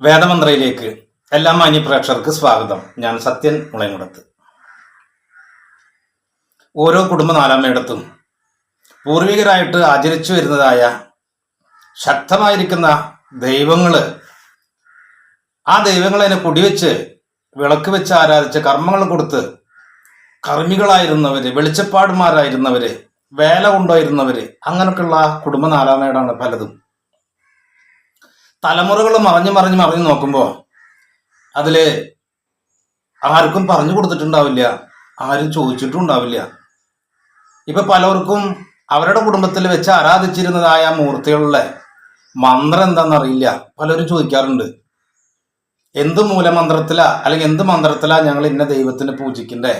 വേദമന്ത്രയിലേക്ക് എല്ലാ മാന്യ പ്രേക്ഷകർക്ക് സ്വാഗതം. ഞാൻ സത്യൻ മുളയങ്കുടത്ത് ഓരോ കുടുംബ നാലാമ്മയിടത്തും പൂർവികരായിട്ട് ആചരിച്ചു വരുന്നതായ ശക്തമായിരിക്കുന്ന ദൈവങ്ങൾ ആ ദൈവങ്ങളെ കുടിവെച്ച് വിളക്ക് വെച്ച് ആരാധിച്ച് കർമ്മങ്ങൾ കൊടുത്ത് കർമ്മികളായിരുന്നവര് വെളിച്ചപ്പാടുമാരായിരുന്നവര് വേല കൊണ്ടുപോയിരുന്നവര് അങ്ങനെയൊക്കെയുള്ള കുടുംബ നാലാമേടാണ് പലതും. തലമുറകൾ മറിഞ്ഞ് മറിഞ്ഞ് മറിഞ്ഞ് നോക്കുമ്പോൾ അതിൽ ആർക്കും പറഞ്ഞു കൊടുത്തിട്ടുണ്ടാവില്ല ആരും ചോദിച്ചിട്ടും ഉണ്ടാവില്ല ഇപ്പൊ പലർക്കും അവരുടെ കുടുംബത്തിൽ വെച്ച് ആരാധിച്ചിരുന്നതായ മൂർത്തികളുടെ മന്ത്രം എന്താണെന്നറിയില്ല. പലരും ചോദിക്കാറുണ്ട്. എന്ത് മൂലമന്ത്രത്തിലാ അല്ലെങ്കിൽ എന്ത് മന്ത്രത്തിലാ ഞങ്ങൾ ഇന്ന ദൈവത്തിന് പൂജിക്കണ്ടേ?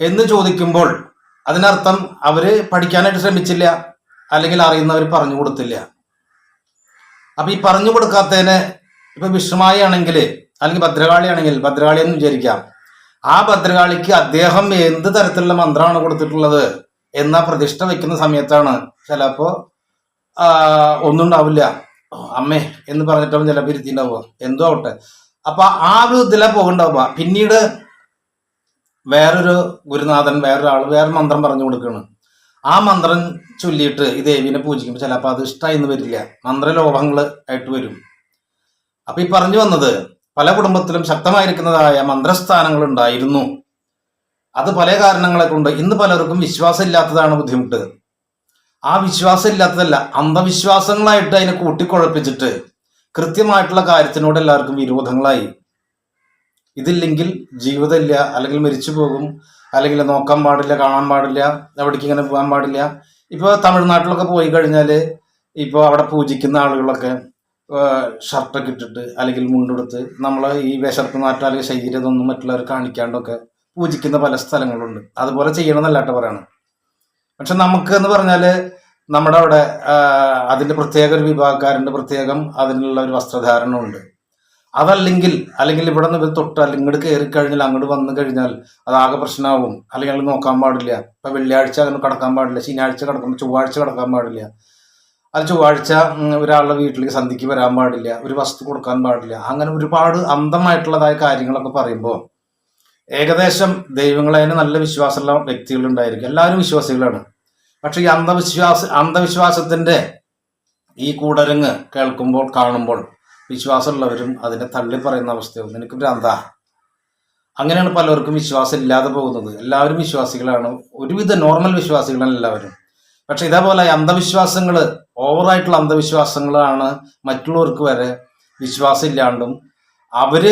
എന്ന് ചോദിക്കുമ്പോൾ അതിനർത്ഥം അവർ പഠിക്കാനായിട്ട് ശ്രമിച്ചില്ല അല്ലെങ്കിൽ അറിയുന്നവർ പറഞ്ഞു കൊടുത്തില്ല. അപ്പൊ ഈ പറഞ്ഞു കൊടുക്കാത്തതിന് ഇപ്പൊ വിഷ്ണുമായി ആണെങ്കിൽ അല്ലെങ്കിൽ ഭദ്രകാളി ആണെങ്കിൽ ഭദ്രകാളി എന്ന് വിചാരിക്കാം. ആ ഭദ്രകാളിക്ക് അദ്ദേഹം എന്ത് തരത്തിലുള്ള മന്ത്രമാണ് കൊടുത്തിട്ടുള്ളത് എന്ന പ്രതിഷ്ഠ വെക്കുന്ന സമയത്താണ് ചിലപ്പോ ഒന്നും ഉണ്ടാവില്ല അമ്മേ എന്ന് പറഞ്ഞിട്ടാവും ചിലപ്പോൾ ഇരുത്തിണ്ടാവുക. എന്തോ ആവട്ടെ. അപ്പൊ ആ ഒരു ഇതിലാ പോകണ്ടാവുക. പിന്നീട് വേറൊരു ഗുരുനാഥൻ വേറൊരാൾ വേറെ മന്ത്രം പറഞ്ഞു കൊടുക്കുകയാണ് ആ മന്ത്രം ചൊല്ലിയിട്ട് ഈ ദേവീനെ പൂജിക്കുമ്പോൾ ചിലപ്പോൾ അത് ഇഷ്ടമായി എന്ന് വരില്ല. മന്ത്രലോഭങ്ങൾ ആയിട്ട് വരും. അപ്പൊ ഈ പറഞ്ഞു വന്നത് പല കുടുംബത്തിലും ശക്തമായിരിക്കുന്നതായ മന്ത്രസ്ഥാനങ്ങൾ ഉണ്ടായിരുന്നു. അത് പല കാരണങ്ങളെ കൊണ്ട് ഇന്ന് പലർക്കും വിശ്വാസമില്ലാത്തതാണ് ബുദ്ധിമുട്ട്. ആ വിശ്വാസമില്ലാത്തതല്ല അന്ധവിശ്വാസങ്ങളായിട്ട് അതിനെ കൂട്ടിക്കുഴപ്പിച്ചിട്ട് കൃത്യമായിട്ടുള്ള കാര്യത്തിനോട് എല്ലാവർക്കും വിരോധങ്ങളായി. ഇതില്ലെങ്കിൽ ജീവിതമില്ല അല്ലെങ്കിൽ മരിച്ചു പോകും അല്ലെങ്കിൽ നോക്കാൻ പാടില്ല കാണാൻ പാടില്ല എവിടേക്ക് ഇങ്ങനെ പോകാൻ പാടില്ല. ഇപ്പോൾ തമിഴ്നാട്ടിലൊക്കെ പോയി കഴിഞ്ഞാൽ ഇപ്പോൾ അവിടെ പൂജിക്കുന്ന ആളുകളൊക്കെ ഷർട്ടൊക്കെ ഇട്ടിട്ട് അല്ലെങ്കിൽ മുണ്ടെടുത്ത് നമ്മൾ ഈ വിശർപ്പ് നാട്ടം അല്ലെങ്കിൽ ശരീരം ഇതൊന്നും മറ്റുള്ളവർ കാണിക്കാണ്ടൊക്കെ പൂജിക്കുന്ന പല സ്ഥലങ്ങളുണ്ട്. അതുപോലെ ചെയ്യണമെന്നല്ല കേട്ടോ പറയണം പക്ഷെ നമുക്ക് എന്ന് പറഞ്ഞാൽ നമ്മുടെ അവിടെ അതിന്റെ പ്രത്യേക ഒരു വിഭാഗക്കാരുണ്ട് പ്രത്യേകം അതിനുള്ള ഒരു വസ്ത്രധാരണമുണ്ട്. അതല്ലെങ്കിൽ അല്ലെങ്കിൽ ഇവിടെ നിന്ന് തൊട്ട് അല്ലെങ്കിൽ ഇങ്ങോട്ട് കയറി കഴിഞ്ഞാൽ അങ്ങോട്ട് വന്നു കഴിഞ്ഞാൽ അത് ആകെ പ്രശ്നമാവും അല്ലെങ്കിൽ അത് നോക്കാൻ പാടില്ല. ഇപ്പൊ വെള്ളിയാഴ്ച അങ്ങനെ കടക്കാൻ പാടില്ല. ശനിയാഴ്ച കടക്കുമ്പോൾ ചൊവ്വാഴ്ച കടക്കാൻ പാടില്ല. അത് ചൊവ്വാഴ്ച ഒരാളുടെ വീട്ടിലേക്ക് സന്ധിക്ക് വരാൻ പാടില്ല. ഒരു വസ്തു കൊടുക്കാൻ പാടില്ല. അങ്ങനെ ഒരുപാട് അന്ധമായിട്ടുള്ളതായ കാര്യങ്ങളൊക്കെ പറയുമ്പോൾ ഏകദേശം ദൈവങ്ങളെ നല്ല വിശ്വാസമുള്ള വ്യക്തികൾ ഉണ്ടായിരിക്കും എല്ലാവരും വിശ്വാസികളാണ്. പക്ഷെ ഈ അന്ധവിശ്വാസ അന്ധവിശ്വാസത്തിന്റെ ഈ കൂടരങ്ങ് കേൾക്കുമ്പോൾ കാണുമ്പോൾ വിശ്വാസമുള്ളവരും അതിനെ തള്ളി പറയുന്ന അവസ്ഥയാവും. നിനക്ക് ഭ്രാന്ത. അങ്ങനെയാണ് പലർക്കും വിശ്വാസം ഇല്ലാതെ പോകുന്നത്. എല്ലാവരും വിശ്വാസികളാണ്. ഒരുവിധ നോർമൽ വിശ്വാസികളാണ് എല്ലാവരും. പക്ഷെ ഇതേപോലെ അന്ധവിശ്വാസങ്ങൾ ഓവറായിട്ടുള്ള അന്ധവിശ്വാസങ്ങളാണ് മറ്റുള്ളവർക്ക് വരെ വിശ്വാസം ഇല്ലാണ്ടും അവർ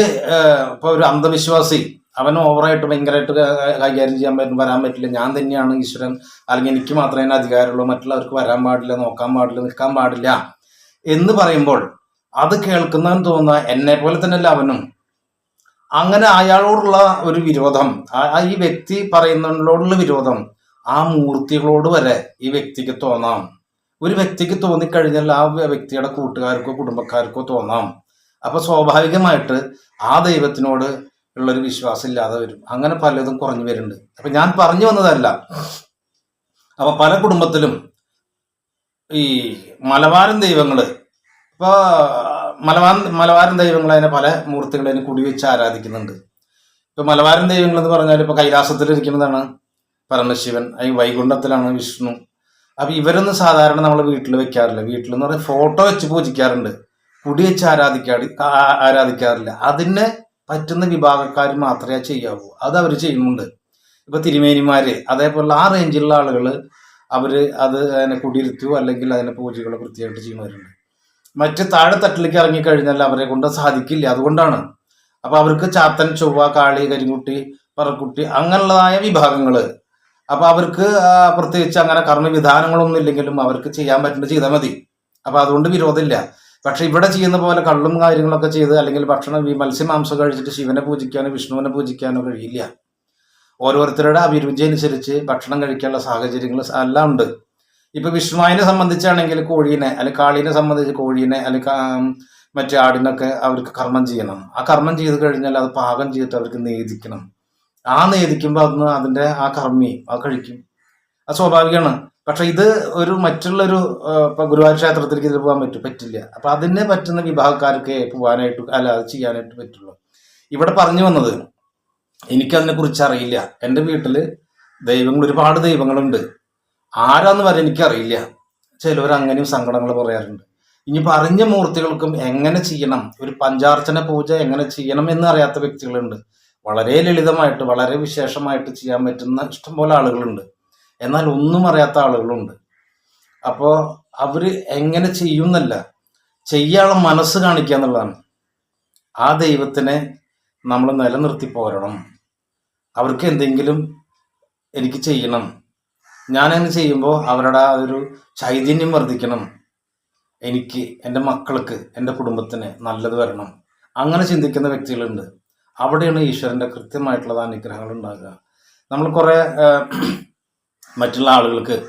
ഇപ്പൊ ഒരു അന്ധവിശ്വാസി അവൻ ഓവറായിട്ട് ഭയങ്കരമായിട്ട് കൈകാര്യം ചെയ്യാൻ പറ്റും വരാൻ പറ്റില്ല. ഞാൻ തന്നെയാണ് ഈശ്വരൻ. അല്ലെങ്കിൽ എനിക്ക് മാത്രമേ അതിന് അധികാരമുള്ളൂ. മറ്റുള്ളവർക്ക് വരാൻ പാടില്ല നോക്കാൻ പാടില്ല നിൽക്കാൻ പാടില്ല എന്ന് പറയുമ്പോൾ അത് കേൾക്കുന്നവൻ തോന്നുന്ന എന്നെ പോലെ തന്നെയല്ല അവനും. അങ്ങനെ അയാളോടുള്ള ഒരു വിരോധം ആ- ഈ വ്യക്തി പറയുന്നതിനോടുള്ള വിരോധം ആ മൂർത്തികളോട് വരെ ഈ വ്യക്തിക്ക് തോന്നാം. ഒരു വ്യക്തിക്ക് തോന്നിക്കഴിഞ്ഞാൽ ആ വ്യക്തിയുടെ കൂട്ടുകാർക്കോ കുടുംബക്കാർക്കോ തോന്നാം. അപ്പൊ സ്വാഭാവികമായിട്ട് ആ ദൈവത്തിനോട് ഉള്ളൊരു വിശ്വാസം ഇല്ലാതെ വരും. അങ്ങനെ പലതും കുറഞ്ഞു വരുന്നുണ്ട്. അപ്പൊ ഞാൻ പറഞ്ഞു വന്നതല്ല. അപ്പൊ പല കുടുംബത്തിലും ഈ മലബാരൻ ദൈവങ്ങൾ ഇപ്പൊ മലബാർ മലബാരൻ ദൈവങ്ങൾ അതിനെ പല മൂർത്തികൾ അതിനെ കുടിവെച്ച് ആരാധിക്കുന്നുണ്ട്. ഇപ്പോൾ മലബാരൻ ദൈവങ്ങൾ എന്ന് പറഞ്ഞാൽ ഇപ്പോൾ കൈലാസത്തിലിരിക്കുന്നതാണ് പരമശിവൻ. ഈ വൈകുണ്ഠത്തിലാണ് വിഷ്ണു. അപ്പോൾ ഇവരൊന്നും സാധാരണ നമ്മൾ വീട്ടിൽ വെക്കാറില്ല. വീട്ടിൽ എന്ന് പറഞ്ഞാൽ ഫോട്ടോ വെച്ച് പൂജിക്കാറുണ്ട്. കുടി വെച്ച് ആരാധിക്കാറ് ആ- ആരാധിക്കാറില്ല. അതിനെ പറ്റുന്ന വിഭാഗക്കാർ മാത്രമേ ചെയ്യാവൂ. അത് അവർ ചെയ്യുന്നുണ്ട്. ഇപ്പൊ തിരുമേനിമാര് അതേപോലെ ആ റേഞ്ചിലുള്ള ആളുകൾ അവർ അത് അതിനെ കുടിയിരുത്തു അല്ലെങ്കിൽ അതിനെ പൂജകൾ കൃത്യമായിട്ട് ചെയ്യുന്നവരുണ്ട്. മറ്റ് താഴെ തട്ടിലേക്ക് ഇറങ്ങിക്കഴിഞ്ഞാൽ അവരെ കൊണ്ട് സാധിക്കില്ല. അതുകൊണ്ടാണ്. അപ്പൊ അവർക്ക് ചാത്തൻ ചൊവ്വ കാളി കരിങ്കുട്ടി പറക്കുട്ടി അങ്ങനെയുള്ളതായ വിഭാഗങ്ങൾ അപ്പൊ അവർക്ക് പ്രത്യേകിച്ച് അങ്ങനെ കർമ്മവിധാനങ്ങളൊന്നും ഇല്ലെങ്കിലും അവർക്ക് ചെയ്യാൻ പറ്റുന്നത് ചെയ്താൽ മതി. അപ്പൊ അതുകൊണ്ട് വിരോധമില്ല. പക്ഷെ ഇവിടെ ചെയ്യുന്ന പോലെ കള്ളും കാര്യങ്ങളൊക്കെ ചെയ്ത് അല്ലെങ്കിൽ ഭക്ഷണം ഈ മത്സ്യമാംസം കഴിച്ചിട്ട് ശിവനെ പൂജിക്കാനോ വിഷ്ണുവിനെ പൂജിക്കാനോ കഴിയില്ല. ഓരോരുത്തരുടെ അഭിരുചി അനുസരിച്ച് ഭക്ഷണം കഴിക്കാനുള്ള സാഹചര്യങ്ങൾ എല്ലാം ഉണ്ട്. ഇപ്പൊ വിഷ്ണുവിനെ സംബന്ധിച്ചാണെങ്കിൽ കോഴീനെ അല്ലെ കാളീനെ സംബന്ധിച്ച് കോഴീനെ അല്ലെ മറ്റേ ആടിനൊക്കെ അവർക്ക് കർമ്മം ചെയ്യണം. ആ കർമ്മം ചെയ്ത് കഴിഞ്ഞാൽ അത് പാകം ചെയ്തിട്ട് അവർക്ക് നേദിക്കണം. ആ നേദിക്കുമ്പോൾ അന്ന് അതിന്റെ ആ കർമ്മി അത് കഴിക്കും. അത് സ്വാഭാവികമാണ്. പക്ഷെ ഇത് ഒരു മറ്റുള്ളൊരു ഇപ്പൊ ഗുരുവായൂർ ക്ഷേത്രത്തിലേക്ക് ഇതിൽ പോകാൻ പറ്റും പറ്റില്ല. അപ്പൊ അതിന് പറ്റുന്ന വിഭാഗക്കാർക്ക് പോകാനായിട്ട് അല്ല അത് ചെയ്യാനായിട്ട് പറ്റുള്ളൂ. ഇവിടെ പറഞ്ഞു വന്നത് എനിക്കതിനെ കുറിച്ച് അറിയില്ല. എന്റെ വീട്ടിൽ ദൈവങ്ങൾ ഒരുപാട് ദൈവങ്ങളുണ്ട്. ആരാന്ന് വരെ എനിക്കറിയില്ല. ചിലവർ അങ്ങനെയും സങ്കടങ്ങൾ പറയാറുണ്ട്. ഇനി പറഞ്ഞ മൂർത്തികൾക്കും എങ്ങനെ ചെയ്യണം? ഒരു പഞ്ചാർച്ചന പൂജ എങ്ങനെ ചെയ്യണം എന്ന് അറിയാത്ത വ്യക്തികളുണ്ട്. വളരെ ലളിതമായിട്ട് വളരെ വിശേഷമായിട്ട് ചെയ്യാൻ പറ്റുന്ന ഇഷ്ടംപോലെ ആളുകളുണ്ട്. എന്നാൽ ഒന്നും അറിയാത്ത ആളുകളുണ്ട്. അപ്പോൾ അവർ എങ്ങനെ ചെയ്യുന്നല്ല ചെയ്യാനുള്ള മനസ്സ് കാണിക്കുക എന്നുള്ളതാണ്. ആ ദൈവത്തിനെ നമ്മൾ നിലനിർത്തി പോരണം. അവർക്ക് എന്തെങ്കിലും എനിക്ക് ചെയ്യണം. ഞാനങ്ങനെ ചെയ്യുമ്പോൾ അവരുടെ ആ ഒരു ചൈതന്യം വർദ്ധിക്കണം. എനിക്ക് എന്റെ മക്കൾക്ക് എന്റെ കുടുംബത്തിന് നല്ലത് വരണം. അങ്ങനെ ചിന്തിക്കുന്ന വ്യക്തികളുണ്ട്. അവിടെയാണ് ഈശ്വരന്റെ കൃത്യമായിട്ടുള്ള അനുഗ്രഹങ്ങൾ ഉണ്ടാകുക. നമ്മൾ കുറേ മറ്റുള്ള ആളുകൾക്ക്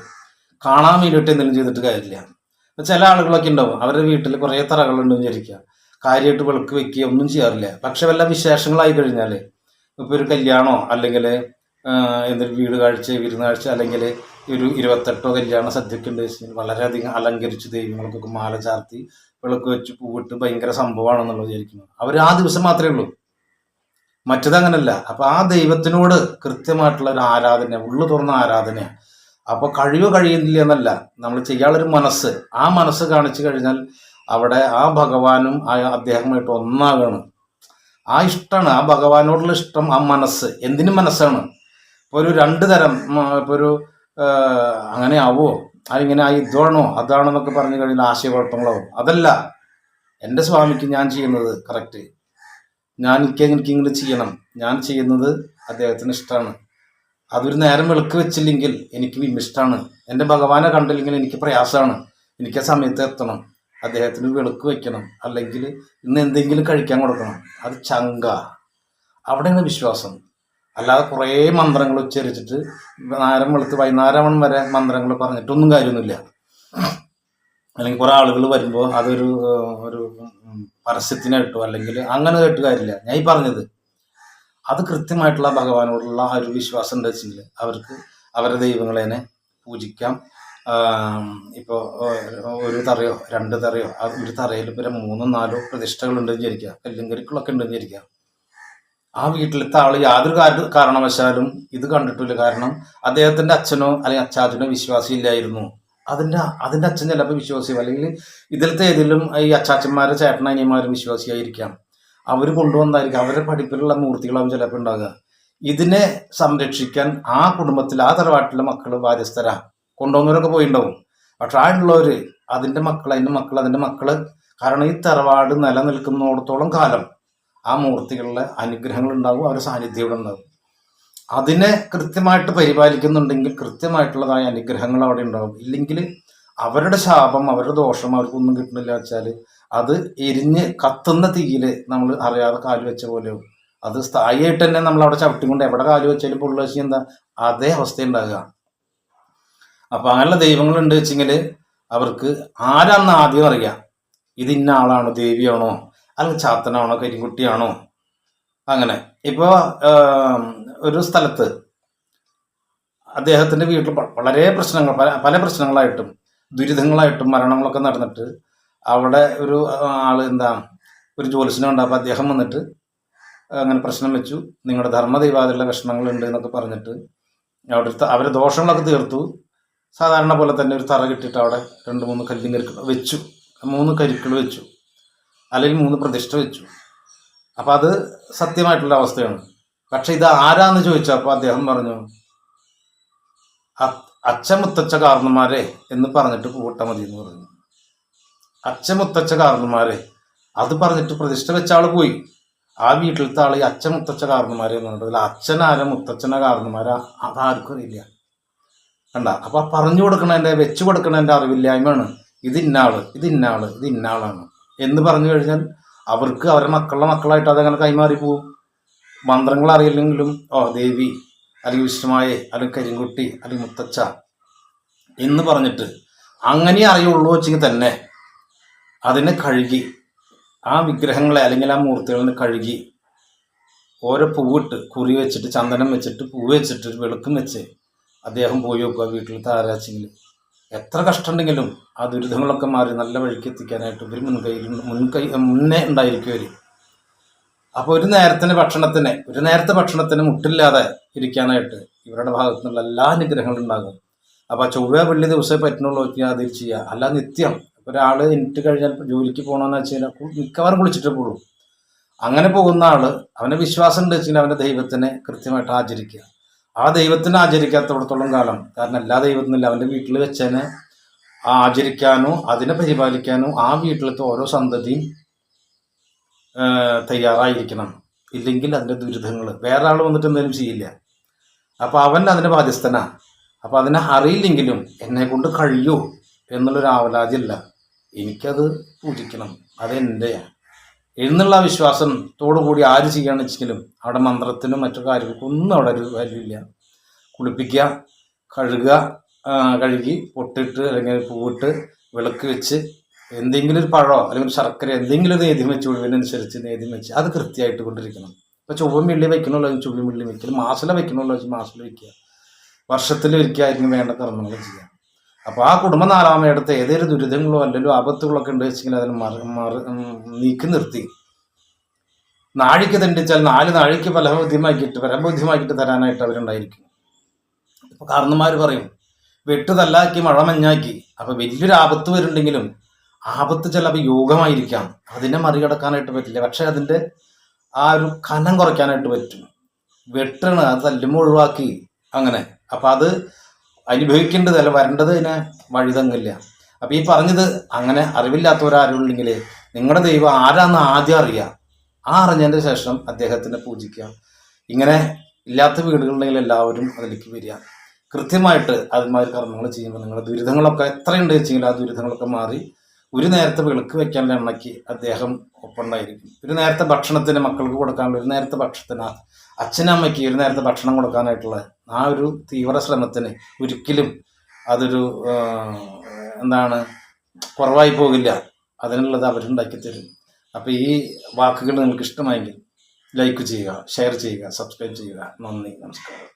കാണാൻ വേണ്ടിയിട്ട് എന്തെങ്കിലും ചെയ്തിട്ട് കാര്യമില്ല. ചില ആളുകളൊക്കെ ഉണ്ടാവും. അവരുടെ വീട്ടിൽ കുറേ തറകളുണ്ടെന്ന് വിചാരിക്കുക. കാര്യമായിട്ട് വിളക്ക് വെക്കുക ഒന്നും ചെയ്യാറില്ല. പക്ഷെ വല്ല വിശേഷങ്ങളായി കഴിഞ്ഞാൽ ഇപ്പോൾ ഒരു കല്യാണമോ അല്ലെങ്കിൽ എന്തൊരു വീട് കാഴ്ച വിരുന്ന് കാഴ്ച അല്ലെങ്കിൽ ഒരു ഇരുപത്തെട്ടോ കല്യാണ സദ്യയൊക്കെ ഉണ്ട് വെച്ചാൽ വളരെയധികം അലങ്കരിച്ച് ദൈവങ്ങൾക്കൊക്കെ മാല ചാർത്തി വിളക്ക് വെച്ച് പൂവിട്ട് ഭയങ്കര സംഭവമാണെന്നുള്ളത് വിചാരിക്കുന്നത് അവർ ആ ദിവസം മാത്രമേ ഉള്ളൂ. മറ്റത് അങ്ങനല്ല. അപ്പൊ ആ ദൈവത്തിനോട് കൃത്യമായിട്ടുള്ള ഒരു ആരാധന ഉള്ളു തുറന്ന ആരാധന അപ്പൊ കഴിവ് കഴിയുന്നില്ല എന്നല്ല. നമ്മൾ ചെയ്യാനുള്ളൊരു മനസ്സ്. ആ മനസ്സ് കാണിച്ചു കഴിഞ്ഞാൽ അവിടെ ആ ഭഗവാനും ആ അദ്ദേഹമായിട്ട് ഒന്നാകാണ്. ആ ഇഷ്ടമാണ് ആ ഭഗവാനോടുള്ള ഇഷ്ടം ആ മനസ്സ്. എന്തിനും മനസ്സാണ്. ഒരു രണ്ട് തരം ഇപ്പൊ ഒരു അങ്ങനെ ആവോ അതിങ്ങനെ ആ ഇതാണോ? അതാണോ എന്നൊക്കെ പറഞ്ഞു കഴിഞ്ഞാൽ ആശയക്കുഴപ്പങ്ങളാവും. അതല്ല എന്റെ സ്വാമിക്ക് ഞാൻ ചെയ്യുന്നത് കറക്റ്റ് ഞാൻ എനിക്ക് എനിക്ക് ഇങ്ങനെ ചെയ്യണം. ഞാൻ ചെയ്യുന്നത് അദ്ദേഹത്തിന് ഇഷ്ടമാണ് അതൊരു നേരം വെളുക്ക് വെച്ചില്ലെങ്കിൽ എനിക്ക് വിമിഷ്ടമാണ് എന്റെ ഭഗവാനെ കണ്ടില്ലെങ്കിൽ എനിക്ക് പ്രയാസമാണ് എനിക്ക് ആ സമയത്ത് എത്തണം. അദ്ദേഹത്തിന് വെളുക്ക് വെക്കണം. അല്ലെങ്കിൽ ഇന്ന് എന്തെങ്കിലും കഴിക്കാൻ കൊടുക്കണം. അത് ചങ്ക. അവിടെയാണ് വിശ്വാസം. അല്ലാതെ കുറേ മന്ത്രങ്ങൾ ഉച്ചരിച്ചിട്ട് നേരം വെളുത്ത് വൈകുന്നേരം വരെ മന്ത്രങ്ങൾ പറഞ്ഞിട്ടൊന്നും കാര്യമൊന്നുമില്ല. അല്ലെങ്കിൽ കുറേ ആളുകൾ വരുമ്പോൾ അതൊരു ഒരു പരസ്യത്തിനായിട്ടോ അല്ലെങ്കിൽ അങ്ങനെ കേട്ട് കാര്യമില്ല. ഞാൻ ഈ പറഞ്ഞത് അത് കൃത്യമായിട്ടുള്ള ഭഗവാനോടുള്ള ഒരു വിശ്വാസം എന്താ വെച്ചെങ്കിൽ അവർക്ക് അവരുടെ ദൈവങ്ങളെ പൂജിക്കാം. ഇപ്പോൾ ഒരു തറയോ രണ്ട് തറയോ ഒരു തറയിൽ പിന്നെ മൂന്നോ നാലോ പ്രതിഷ്ഠകളുണ്ടെന്ന് വിചാരിക്കുക. കല്ലുങ്കരുക്കളൊക്കെ ഉണ്ടെന്ന് വിചാരിക്കുക. ആ വീട്ടിലത്തെ ആൾ യാതൊരു കാരണവശാലും ഇത് കണ്ടിട്ടില്ല. കാരണം അദ്ദേഹത്തിന്റെ അച്ഛനോ അല്ലെങ്കിൽ അച്ചാച്ചനോ വിശ്വാസിയില്ലായിരുന്നു അതിന്റെ അതിന്റെ അച്ഛൻ ചിലപ്പോൾ വിശ്വാസിയും അല്ലെങ്കിൽ ഇതിലത്തെ ഏതിലും ഈ അച്ചാച്ചന്മാരെ ചേട്ടനനിയന്മാരും വിശ്വാസിയായിരിക്കാം. അവർ കൊണ്ടുവന്നായിരിക്കും. അവരുടെ പഠിപ്പിലുള്ള മൂർത്തികളാവും ചിലപ്പോൾ ഉണ്ടാകുക ഇതിനെ സംരക്ഷിക്കാൻ ആ കുടുംബത്തിൽ ആ തറവാട്ടിലെ മക്കൾ ബാധ്യസ്ഥരാ കൊണ്ടുവന്നവരൊക്കെ പോയിണ്ടാവും. പക്ഷെ ആ ഉള്ളവര് അതിന്റെ മക്കൾ അതിന്റെ മക്കൾ അതിന്റെ മക്കൾ. കാരണം ഈ തറവാട് നിലനിൽക്കുന്നിടത്തോളം കാലം ആ മൂർത്തികളിലെ അനുഗ്രഹങ്ങൾ ഉണ്ടാവും അവരുടെ സാന്നിധ്യം ഇവിടെ ഉണ്ടാവും. അതിനെ കൃത്യമായിട്ട് പരിപാലിക്കുന്നുണ്ടെങ്കിൽ കൃത്യമായിട്ടുള്ളതായ അനുഗ്രഹങ്ങൾ അവിടെ ഉണ്ടാവും. ഇല്ലെങ്കിൽ അവരുടെ ശാപം അവരുടെ ദോഷം അവർക്കൊന്നും കിട്ടുന്നില്ല വെച്ചാൽ അത് എരിഞ്ഞ് കത്തുന്ന തീയിൽ നമ്മൾ അറിയാതെ കാൽ വെച്ച പോലെയാവും. അത് സ്ഥായിയായിട്ട് തന്നെ നമ്മൾ അവിടെ ചവിട്ടിക്കൊണ്ട് എവിടെ കാൽ വെച്ചാലും പൊള്ളു വെച്ചാൽ എന്താ? അതേ അവസ്ഥ ഉണ്ടാകുക അപ്പൊ അങ്ങനെയുള്ള ദൈവങ്ങളുണ്ട് വെച്ചെങ്കിൽ അവർക്ക് ആരാന്ന് ആദ്യം അറിയാം. ഇത് ഇന്ന ആളാണോ ദേവിയാണോ? അല്ലെങ്കിൽ ചാത്തനാണോ കരിങ്കുട്ടിയാണോ? അങ്ങനെ. ഇപ്പോൾ ഒരു സ്ഥലത്ത് അദ്ദേഹത്തിന്റെ വീട്ടിൽ വളരെ പ്രശ്നങ്ങൾ പല പല പ്രശ്നങ്ങളായിട്ടും ദുരിതങ്ങളായിട്ടും മരണങ്ങളൊക്കെ നടന്നിട്ട് അവിടെ ഒരു ആൾ എന്താ ഒരു ജോലിസിനുണ്ട് ഉണ്ട്. അപ്പോൾ അദ്ദേഹം വന്നിട്ട് അങ്ങനെ പ്രശ്നം വെച്ചു. നിങ്ങളുടെ ധർമ്മദൈവാതിലുള്ള വിഷമങ്ങളുണ്ട് എന്നൊക്കെ പറഞ്ഞിട്ട് അവിടെ അവരെ ദോഷങ്ങളൊക്കെ തീർത്തു. സാധാരണ പോലെ തന്നെ ഒരു തറ കിട്ടിയിട്ട് അവിടെ രണ്ട് മൂന്ന് കല്ലും വെച്ചു. മൂന്ന് കരുക്കൾ വെച്ചു. അല്ലെങ്കിൽ മൂന്ന് പ്രതിഷ്ഠ വെച്ചു. അപ്പം അത് സത്യമായിട്ടുള്ള അവസ്ഥയാണ്. പക്ഷെ ഇത് ആരാന്ന് ചോദിച്ചപ്പോൾ അദ്ദേഹം പറഞ്ഞു അച്ചമുത്തച്ച കാരണന്മാരെ എന്ന് പറഞ്ഞിട്ട് കൂട്ടാ മതി എന്ന് പറഞ്ഞു. അച്ഛമുത്തച്ഛ കാരണന്മാരെ അത് പറഞ്ഞിട്ട് പ്രതിഷ്ഠ വെച്ച ആൾ പോയി. ആ വീട്ടിലത്തെ ആൾ ഈ അച്ഛമുത്തച്ഛ കാരണന്മാരെ എന്ന് പറഞ്ഞിട്ട് അച്ഛനാര മുത്തച്ഛന കാരണന്മാരാ? അതാർക്കും അറിയില്ല. കണ്ട? അപ്പൊ പറഞ്ഞു കൊടുക്കണതിന്റെ വെച്ചു കൊടുക്കണതിന്റെ അറിവില്ലായ്മയാണ്. ഇത് ഇന്നാൾ ഇത് ഇന്നാൾ ഇത് ഇന്നാളാണ് എന്ന് പറഞ്ഞു കഴിഞ്ഞാൽ അവർക്ക് അവരുടെ മക്കളുടെ മക്കളായിട്ട് അതങ്ങനെ കൈമാറി പോവും. മന്ത്രങ്ങൾ അറിയില്ലെങ്കിലും ഓ ദേവി അല്ലെങ്കിൽ വിഷ്ണുമായ അല്ലെങ്കിൽ കരിങ്കുട്ടി അല്ലെങ്കിൽ മുത്തച്ഛ എന്ന് പറഞ്ഞിട്ട് അങ്ങനെ അറിയുള്ളൂ വെച്ചെങ്കിൽ തന്നെ അതിനെ കഴുകി ആ വിഗ്രഹങ്ങളെ അല്ലെങ്കിൽ ആ മൂർത്തികളെ കഴുകി ഓരോ പൂവിട്ട് കുറി വെച്ചിട്ട് ചന്ദനം വെച്ചിട്ട് പൂവ് വെച്ചിട്ട് വെളുക്കും വെച്ച് അദ്ദേഹം പോയി നോക്കുക വീട്ടിലത്തെ ആരാച്ചെങ്കിൽ എത്ര കഷ്ടമുണ്ടെങ്കിലും ആ ദുരിതങ്ങളൊക്കെ മാറി നല്ല വഴിക്ക് എത്തിക്കാനായിട്ട് ഇവർ മുൻകൈ മുൻകൈ മുന്നേ ഉണ്ടായിരിക്കും അവർ അപ്പോൾ ഒരു നേരത്തിന് ഭക്ഷണത്തിന് ഒരു നേരത്തെ ഭക്ഷണത്തിന് മുട്ടില്ലാതെ ഇരിക്കാനായിട്ട് ഇവരുടെ ഭാഗത്തു നിന്നുള്ള എല്ലാ അനുഗ്രഹങ്ങളും ഉണ്ടാകും. അപ്പോൾ ചൊവ്വ വെള്ളി ദിവസമേ പറ്റുന്നുള്ളൂ അത് ചെയ്യുക അല്ല നിത്യം. ഒരാൾ എനിക്ക് കഴിഞ്ഞാൽ ജോലിക്ക് പോകണമെന്ന് വെച്ച് കഴിഞ്ഞാൽ മിക്കവാറും കുളിച്ചിട്ടേ പോകുള്ളൂ അങ്ങനെ പോകുന്ന ആൾ അവനെ വിശ്വാസം ഉണ്ട് വെച്ചാൽ അവന്റെ ദൈവത്തിനെ കൃത്യമായിട്ട് ആചരിക്കുക. ആ ദൈവത്തിനെ ആചരിക്കാത്തടത്തോളം കാലം. കാരണം എല്ലാ ദൈവത്തിനില്ല അവന്റെ വീട്ടിൽ വെച്ചതിനെ ആചരിക്കാനോ അതിനെ പരിപാലിക്കാനോ ആ വീട്ടിലത്തെ ഓരോ സന്തതിയും തയ്യാറായിരിക്കണം. ഇല്ലെങ്കിൽ അതിന്റെ ദുരിതങ്ങൾ. വേറെ ആൾ വന്നിട്ട് എന്തെങ്കിലും ചെയ്യില്ല. അപ്പോൾ അവൻ അതിന്റെ ബാധ്യസ്ഥനാണ് അപ്പോൾ അതിനെ അറിയില്ലെങ്കിലും എന്നെ കൊണ്ട് കഴിയൂ എന്നുള്ളൊരു ആവലാതിയല്ല എനിക്കത് പൂജിക്കണം. അത് എന്റെയാണ് എന്നുള്ള വിശ്വാസത്തോടു കൂടി ആര് ചെയ്യാന്ന് വെച്ചെങ്കിലും അവിടെ മന്ത്രത്തിനും മറ്റു കാര്യങ്ങൾക്കും ഒന്നും അവിടെ ഒരു കാര്യമില്ല. കുളിപ്പിക്കുക കഴുകുക കഴുകി പൊട്ടിട്ട് അല്ലെങ്കിൽ പൂവിട്ട് വിളക്ക് വെച്ച് എന്തെങ്കിലും ഒരു പഴമോ അല്ലെങ്കിൽ ശർക്കര എന്തെങ്കിലും ഒരു നേദ്യം വെച്ച് ഒഴിവിനനുസരിച്ച് നേദ്യം വെച്ച് അത് കൃത്യമായിട്ട് കൊണ്ടിരിക്കണം. ഇപ്പോൾ ചൊവ്വം വെള്ളി വെക്കണമല്ലോ ചൊവ്വം വെള്ളി വെക്കൽ മാസില വെക്കണമല്ലോ മാസില വെക്കുക. വർഷത്തിൽ ഒരിക്കലായിരിക്കും വേണ്ട കർമ്മങ്ങൾ ചെയ്യുക അപ്പോൾ ആ കുടുംബ നാലാമയിടത്ത് ഏതൊരു ദുരിതങ്ങളോ അല്ലെങ്കിൽ ആപത്തുകളൊക്കെ ഉണ്ട് വെച്ചെങ്കിൽ അതിന് മറി നീക്കി നിർത്തി. നാഴിക്ക് തണ്ടിച്ചാൽ നാല് നാഴിക്ക് ഫലബുദ്ധിമാക്കിയിട്ട് പരബോധ്യമാക്കിയിട്ട് തരാനായിട്ട് അവരുണ്ടായിരിക്കും. ഇപ്പൊ കാരണന്മാർ പറയും വെട്ട് തല്ലാക്കി മഴ മഞ്ഞാക്കി. അപ്പൊ വലിയൊരു ആപത്ത് വരുന്നുണ്ടെങ്കിലും ആപത്ത് ചിലപ്പോൾ യോഗമായിരിക്കാം. അതിനെ മറികടക്കാനായിട്ട് പറ്റില്ല. പക്ഷേ അതിന്റെ ആ ഒരു കനം കുറയ്ക്കാനായിട്ട് പറ്റും. വെട്ടണ് അത് തല്ലുമ്പോൾ ഒഴിവാക്കി അങ്ങനെ. അപ്പോൾ അത് അനുഭവിക്കേണ്ടതല്ല വരേണ്ടത് വഴി വഴിതങ്ങില്ല അപ്പൊ ഈ പറഞ്ഞത് അങ്ങനെ അറിവില്ലാത്തവരാരുണ്ടെങ്കിൽ നിങ്ങളുടെ ദൈവം ആരാന്ന് ആദ്യം അറിയാം. ആ അറിഞ്ഞതിന്റെ ശേഷം അദ്ദേഹത്തിനെ പൂജിക്കുക. ഇങ്ങനെ ഇല്ലാത്ത വീടുകളുണ്ടെങ്കിൽ എല്ലാവരും അതിലേക്ക് വരിക. കൃത്യമായിട്ട് അതുമാതിരി കർമ്മങ്ങൾ ചെയ്യുമ്പോൾ നിങ്ങളുടെ ദുരിതങ്ങളൊക്കെ എത്രയുണ്ട് വെച്ചെങ്കിൽ ആ ദുരിതങ്ങളൊക്കെ മാറി ഒരു നേരത്തെ വിളക്ക് വെക്കാനുള്ള എണ്ണയ്ക്ക് അദ്ദേഹം ഒപ്പമുണ്ടായിരിക്കും. ഒരു നേരത്തെ ഭക്ഷണത്തിന് മക്കൾക്ക് കൊടുക്കാനുള്ള ഒരു നേരത്തെ ഭക്ഷണത്തിന് അച്ഛനമ്മയ്ക്ക് ഒരു നേരത്തെ ഭക്ഷണം കൊടുക്കാനായിട്ടുള്ള ആ ഒരു തീവ്ര ശ്രമത്തിന് ഒരിക്കലും അതൊരു എന്താണ് കുറവായി പോകില്ല. അതിനുള്ളത് അവരുണ്ടാക്കി തരും. അപ്പോൾ ഈ വാക്കുകൾ നിങ്ങൾക്ക് ഇഷ്ടമായെങ്കിൽ ലൈക്ക് ചെയ്യുക ഷെയർ ചെയ്യുക സബ്സ്ക്രൈബ് ചെയ്യുക. നന്ദി നമസ്കാരം.